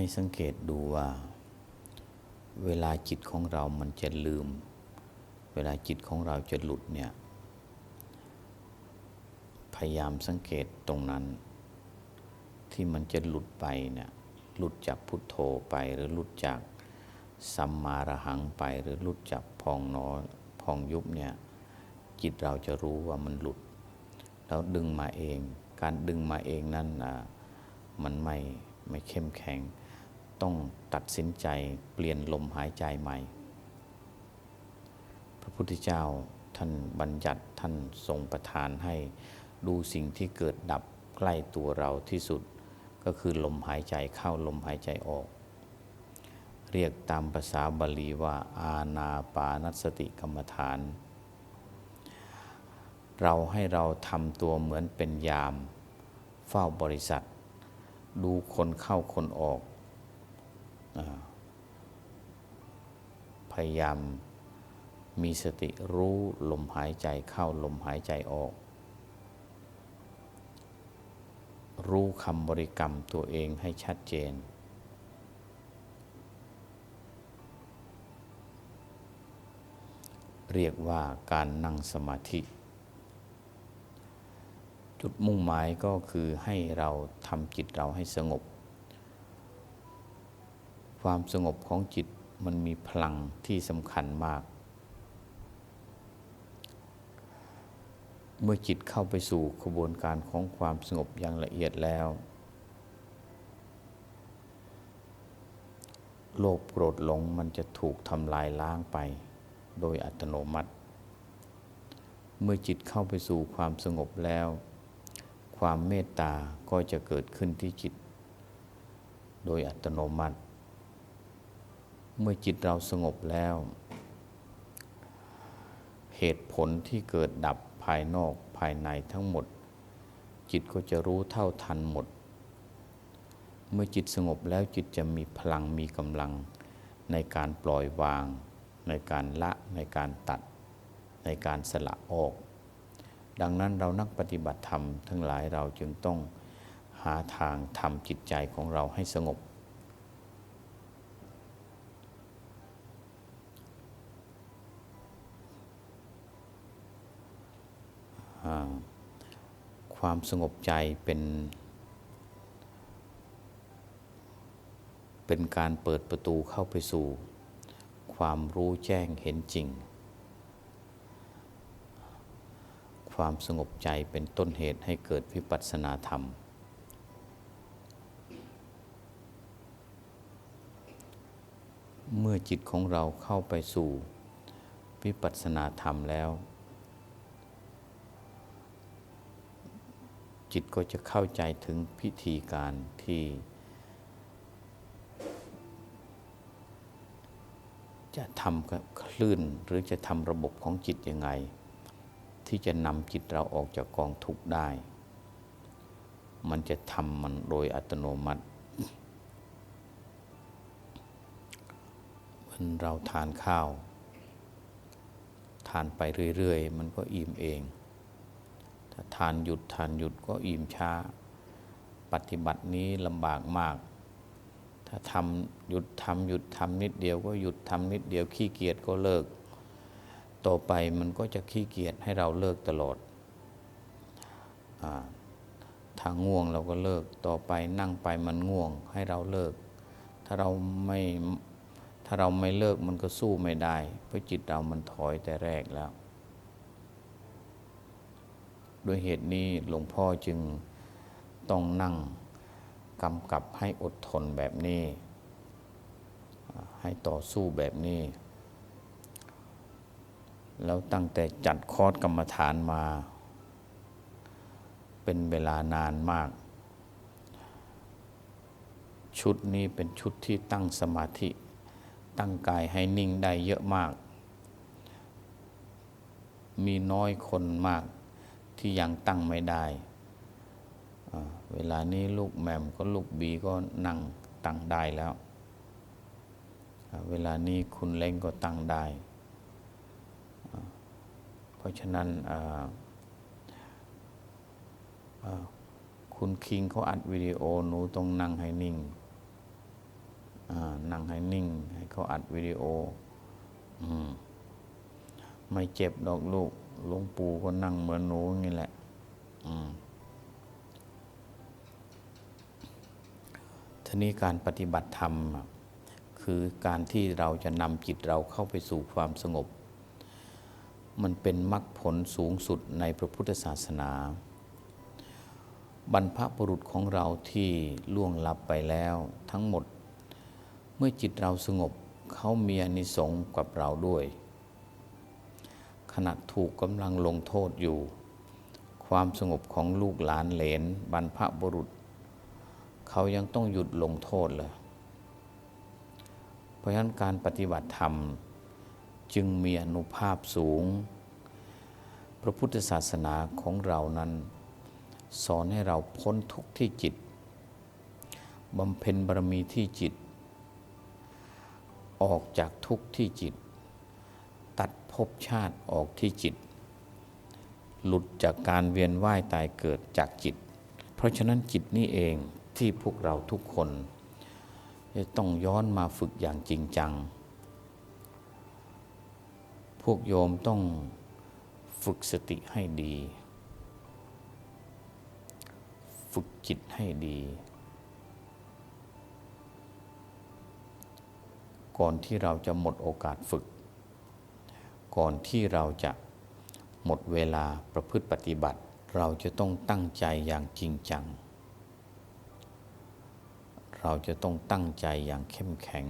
ให้สังเกตดูว่า เวลาจิตของเรามันจะลืม เวลาจิตของเราจะหลุดเนี่ย พยายามสังเกตตรงนั้น ที่มันจะหลุดไปเนี่ยหลุดจากพุทโธไปหรือหลุดจากสัมมาระหังไปหรือหลุดจากพองนอพองยุบเนี่ยจิตเราจะรู้ว่ามันหลุด แล้วดึงมาเอง การดึงมาเองนั่นนะมันไม่ไม่เข้มแข็ง ต้องตัดสินใจเปลี่ยนลมหายใจใหม่ พระพุทธเจ้าท่านบัญญัติท่านทรงประทานให้ดูสิ่งที่เกิดดับใกล้ตัวเราที่สุด ก็คือลมหายใจเข้าลมหายใจออก เรียกตามภาษาบาลีว่า อาณาปานสติกรรมฐาน เราให้เราทำตัวเหมือนเป็นยาม เฝ้าบริษัท ดูคนเข้าคนออก พยายามมีสติรู้ลมหายใจเข้าลมหายใจออก รู้คำบริกรรมตัวเองให้ชัดเจน เรียกว่าการนั่งสมาธิ จุดมุ่งหมายก็คือให้เราทำจิตเราให้สงบ ความสงบของจิตมันมีพลังที่สำคัญมาก เมื่อจิตเข้าไปสู่กระบวนการของความสงบอย่างละเอียดแล้ว โลภโกรธหลงมันจะถูกทำลายล้างไป โดยอัตโนมัติ เมื่อจิตเข้าไปสู่ความสงบแล้ว ความเมตตาก็จะเกิดขึ้นที่จิต โดยอัตโนมัติ เมื่อจิตเราสงบแล้ว เหตุผลที่เกิดดับภายนอกภายในทั้งหมด จิตก็จะรู้เท่าทันหมด เมื่อจิตสงบแล้วจิตจะมีพลังมีกำลังในการปล่อยวาง ในการละในการตัด ในการสละออก ดังนั้นเรานักปฏิบัติธรรม ทั้งหลายเราจึงต้องหาทางทำจิตใจของเราให้สงบ ความสงบใจเป็น เป็นการเปิดประตูเข้าไปสู่ ความรู้แจ้งเห็นจริง ความสงบใจเป็นต้นเหตุให้เกิดวิปัสสนาธรรม เมื่อจิตของเราเข้าไปสู่วิปัสสนาธรรมแล้ว จิตก็จะเข้าใจถึงพิธีการที่จะทำกับคลื่นหรือจะทำระบบของจิตยังไง ที่จะนำจิตเราออกจากกองทุกข์ได้ มันจะทำมันโดยอัตโนมัติเหมือนเราทานข้าว ทานไปเรื่อย ๆ มันก็อิ่มเอง ทานหยุดทานหยุดก็อิ่มช้า ปฏิบัตินี้ลำบากมาก ถ้าทำหยุดทำหยุดทำนิดเดียวก็หยุดทำนิดเดียวขี้เกียจก็เลิก ต่อไปมันก็จะขี้เกียจให้เราเลิกตลอดอาถ้าง่วงเราก็เลิกต่อไปนั่งไปมันง่วงให้เราเลิก ถ้าเราไม่ถ้าเราไม่เลิกมันก็สู้ไม่ได้ เพราะจิตเรามันถอยแต่แรกแล้ว ด้วยเหตุนี้หลวงพ่อจึงต้องนั่งกำกับให้อดทนแบบนี้ ให้ต่อสู้แบบนี้ แล้วตั้งแต่จัดคอร์สกรรมฐานมา เป็นเวลานานมาก ชุดนี้เป็นชุดที่ตั้งสมาธิ ตั้งกายให้นิ่งได้เยอะมาก มีน้อยคนมาก ที่ยังตั้งไม่ได้เวลานี้ลูกแหม่มก็ลูกบีก็นั่งตั้งได้แล้ว เวลานี้คุณเล้งก็ตั้งได้ เพราะฉะนั้นคุณคิงเขาอัดวิดีโอหนูต้องนั่งให้นิ่งนั่งให้นิ่ง ให้เขาอัดวิดีโออมไม่เจ็บดอกลูก หลวงปู่ก็นั่งเหมือนหนูอย่างนี้แหละทีนี้การปฏิบัติธรรม คือการที่เราจะนำจิตเราเข้าไปสู่ความสงบ มันเป็นมรรคผลสูงสุดในพระพุทธศาสนา บรรพบุรุษของเราที่ล่วงลับไปแล้วทั้งหมด เมื่อจิตเราสงบเขามีอนิสงส์กับเราด้วย ขณะถูกกำลังลงโทษอยู่ ความสงบของลูกหลานเหลนบรรพบุรุษ เขายังต้องหยุดลงโทษเลย เพราะฉะนั้นการปฏิบัติธรรมจึงมีอนุภาพสูง พระพุทธศาสนาของเรานั้น สอนให้เราพ้นทุกข์ที่จิตบำเพ็ญบารมีที่จิต ออกจากทุกข์ที่จิต ตัดภพชาติออกที่จิต หลุดจากการเวียนว่ายตายเกิดจากจิต เพราะฉะนั้นจิตนี่เองที่พวกเราทุกคน จะต้องย้อนมาฝึกอย่างจริงจัง พวกโยมต้องฝึกสติให้ดี ฝึกจิตให้ดี ก่อนที่เราจะหมดโอกาสฝึก ก่อนที่เราจะหมดเวลาประพฤติปฏิบัติ เราจะต้องตั้งใจอย่างจริงจัง เราจะต้องตั้งใจอย่างเข้มแข็ง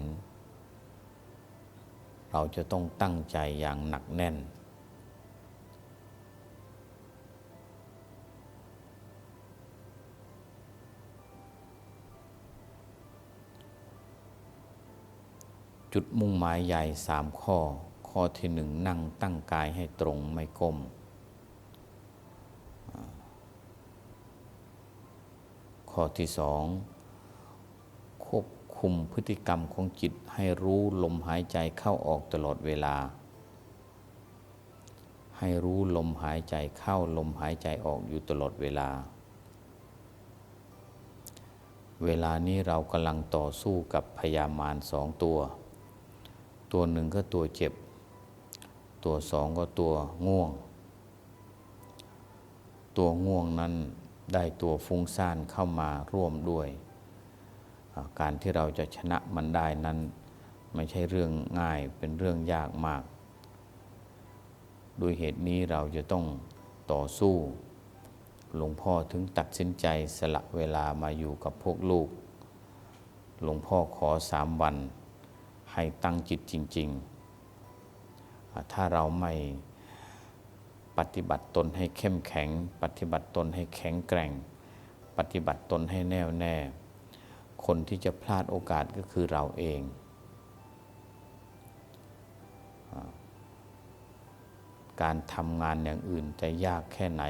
เราจะต้องตั้งใจอย่างหนักแน่น จุดมุ่งหมายใหญ่สามข้อ ข้อที่หนึ่งนั่งตั้งกายให้ตรงไม่ก้ม ข้อที่สองควบคุมพฤติกรรมของจิตให้รู้ลมหายใจเข้าออกตลอดเวลา ให้รู้ลมหายใจเข้าลมหายใจออกอยู่ตลอดเวลา เวลานี้เรากำลังต่อสู้กับพยามารสองตัว ตัวหนึ่งก็ตัวเจ็บ ตัวสองก็ตัวง่วง ตัวง่วงนั้นได้ตัวฟุ้งซ่านเข้ามาร่วมด้วย การที่เราจะชนะมันได้นั้น ไม่ใช่เรื่องง่ายเป็นเรื่องยากมากด้วยเหตุนี้เราจะต้องต่อสู้ หลวงพ่อถึงตัดสินใจสละเวลามาอยู่กับพวกลูก หลวงพ่อขอสามวัน ให้ตั้งจิตจริง ๆ ถ้าเราไม่ปฏิบัติตนให้เข้มแข็ง ปฏิบัติตนให้แข็งแกร่ง ปฏิบัติตนให้แน่วแน่ คนที่จะพลาดโอกาสก็คือเราเอง การทำงานอย่างอื่นจะยากแค่ไหน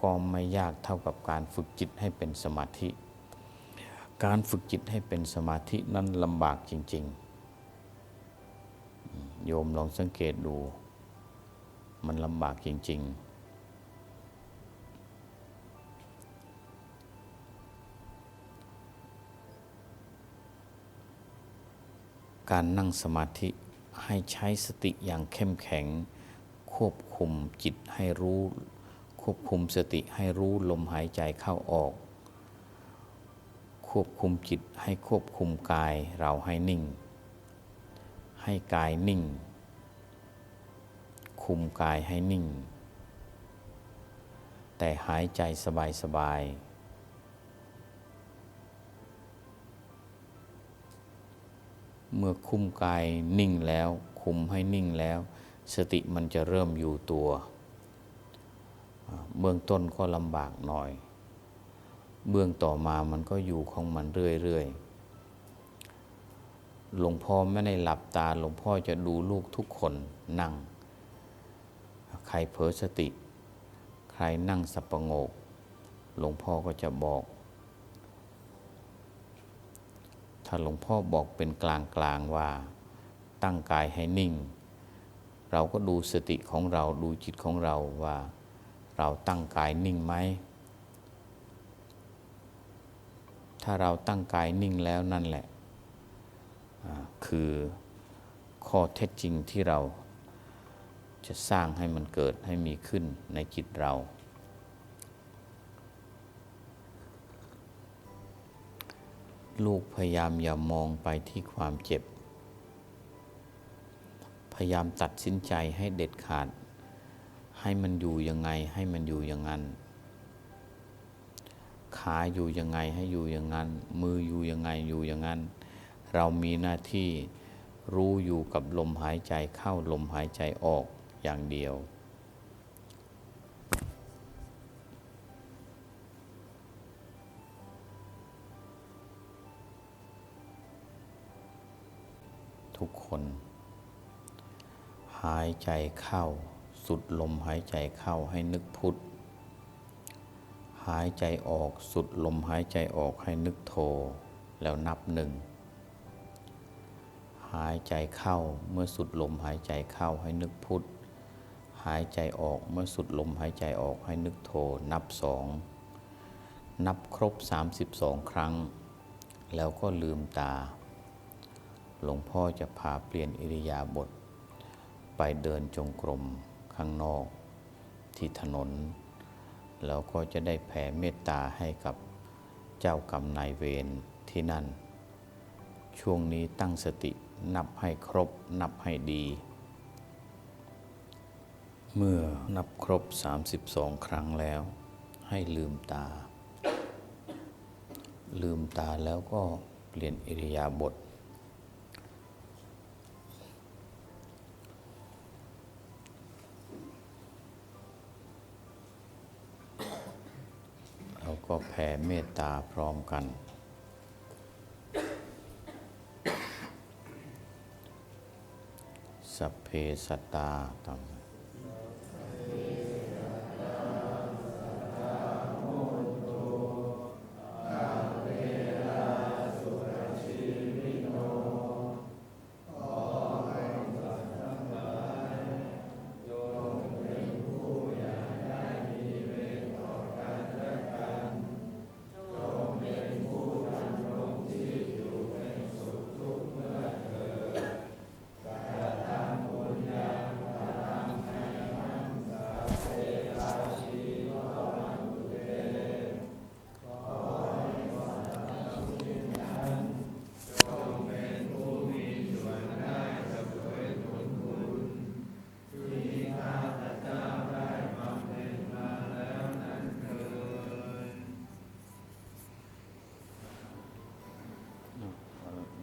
ก็ไม่ยากเท่ากับการฝึกจิตให้เป็นสมาธิ การฝึกจิตให้เป็นสมาธินั้นลำบากจริง ๆ โยมลองสังเกตดู มันลำบากจริง ๆ การนั่งสมาธิให้ใช้สติอย่างเข้มแข็ง ควบคุมจิตให้รู้ ควบคุมสติให้รู้ลมหายใจเข้าออก ควบคุมจิตให้ควบคุมกายเราให้นิ่ง ให้กายนิ่ง คุมกายให้นิ่ง แต่หายใจสบายสบายเมื่อคุมกายนิ่งแล้ว คุมให้นิ่งแล้ว สติมันจะเริ่มอยู่ตัว เบื้องต้นก็ลำบากหน่อย เบื้องต่อมามันก็อยู่ของมันเรื่อยๆ หลวงพ่อไม่ได้หลับตา หลวงพ่อจะดูลูกทุกคนนั่ง ใครเผลอสติ ใครนั่งสับประงก หลวงพ่อก็จะบอก ถ้าหลวงพ่อบอกเป็นกลางๆว่า ตั้งกายให้นิ่ง เราก็ดูสติของเราดูจิตของเราว่า เราตั้งกายนิ่งไหม ถ้าเราตั้งกายนิ่งแล้วนั่นแหละ คือข้อเท็จจริงที่เราจะสร้างให้มันเกิดให้มีขึ้นในจิตเรา ลูกพยายามอย่ามองไปที่ความเจ็บ พยายามตัดสินใจให้เด็ดขาด ให้มันอยู่ยังไงให้มันอยู่อย่างนั้น ขาอยู่ยังไงให้อยู่อย่างนั้น มืออยู่ยังไงอยู่อย่างนั้น เรามีหน้าที่รู้อยู่กับลมหายใจเข้าลมหายใจออกอย่างเดียว ทุกคน หายใจเข้า สุดลมหายใจเข้าให้นึกพุทธหายใจออกสุดลมหายใจออกให้นึกโท แล้วนับหนึ่ง หายใจเข้าเมื่อสุดลมหายใจเข้าให้นึกพุทธหายใจออกเมื่อสุดลมหายใจออกให้นึกโทนับสองนับครบ 32 ครั้ง แล้วก็ลืมตา หลวงพ่อจะพาเปลี่ยนอิริยาบถไปเดินจงกรมข้างนอกที่ถนน แล้วก็จะได้แผ่เมตตาให้กับเจ้ากรรมนายเวรที่นั่น ช่วงนี้ตั้งสติ นับให้ครบนับให้ดี เมื่อนับครบ 32 ครั้งแล้ว ให้ลืมตา ลืมตาแล้วก็เปลี่ยนอิริยาบถเราก็แผ่เมตตาพร้อมกัน สัพเพสัตตาตัม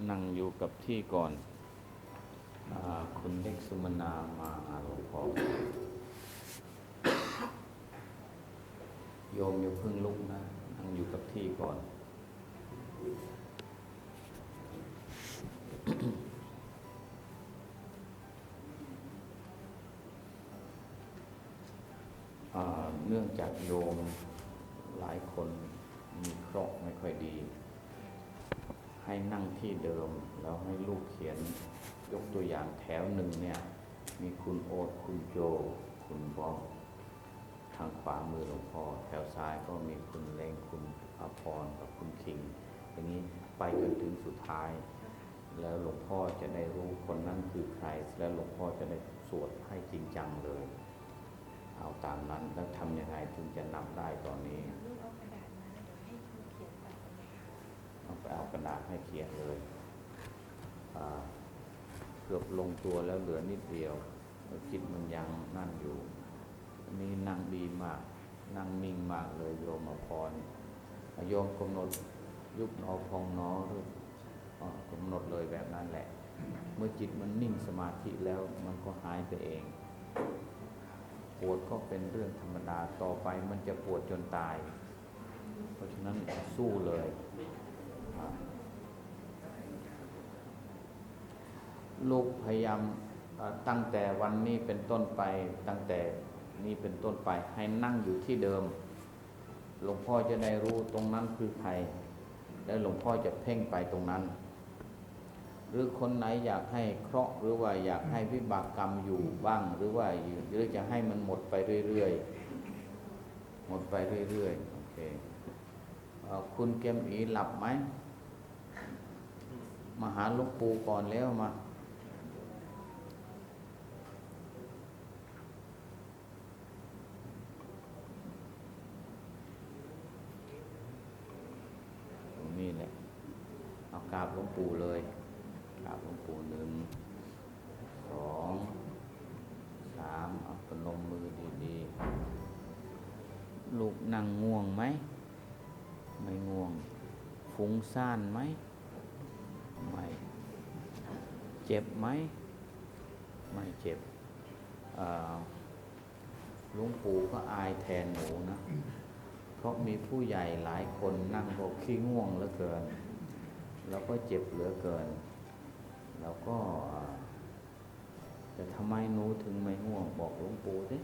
นั่งอยู่กับที่ก่อนอคุณเล็กสุมนามาหาลวงพ่อโยมอย่าเพิ่งลุกนะ นั่งอยู่กับที่ก่อนเนื่องจากโยมหลายคนมีเคราะห์ไม่ค่อยดี ให้นั่งที่เดิม แล้วให้ลูกเขียนยกตัวอย่างแถวหนึ่งเนี่ยมีคุณโอ๊ตคุณโจ คุณบ๊อบทางขวามือหลวงพ่อแถวซ้ายก็มีคุณเลงคุณอภรกับคุณคิงอย่างนี้ไปจนถึงสุดท้าย แล้วหลวงพ่อจะได้รู้คนนั้นคือใคร แล้วหลวงพ่อจะได้สวดให้จริงจังเลย เอาตามนั้นแล้วทำยังไงถึงจะนับได้ตอนนี้ เอาไปเอากระดาษให้เขียนเลยเกือบลงตัวแล้วเหลือนิดเดียวจิตมันยังนั่นอยู่นี่นั่งดีมาก นั่งนิ่งมากเลยโยมอภรโยมกำหนดยุบหนอพองหนอหรือกำหนดเลยแบบนั้นแหละ เมื่อจิตมันนิ่งสมาธิแล้วมันก็หายไปเอง ปวดก็เป็นเรื่องธรรมดาต่อไปมันจะปวดจนตาย เพราะฉะนั้นสู้เลยอ่า ลูกพยายามตั้งแต่วันนี้เป็นต้นไปตั้งแต่นี้เป็นต้นไปให้นั่งอยู่ที่เดิม หลวงพ่อจะได้รู้ตรงนั้นคือใคร แล้วหลวงพ่อจะเพ่งไปตรงนั้น หรือคนไหนอยากให้เคราะห์หรือว่าอยากให้วิบากกรรมอยู่บ้าง หรือว่าหรือจะให้มันหมดไปเรื่อยๆหมดไปเรื่อยๆโอเคคุณเกมอีหลับไหมมาหาหลวงปู่ก่อนแล้วมา ตรงนี้แหละ เอากราบหลวง ปู่เลยกราบหลวงปู่หนึ่งสองสามเอาปนมมือดีๆ ลูกนั่งง่วงไหม ไม่ง่วง ฟุ้งซ่านไหม ไม่ เจ็บไหม ไม่เจ็บหลวงปู่ก็อายแทนหนูนะ เพราะมีผู้ใหญ่หลายคนนั่งบอกขี้ง่วงเหลือเกิน เราก็เจ็บเหลือเกินแล้วก็แต่ทำไมหนูถึงไม่ง่วงบอกหลวงปู่สิ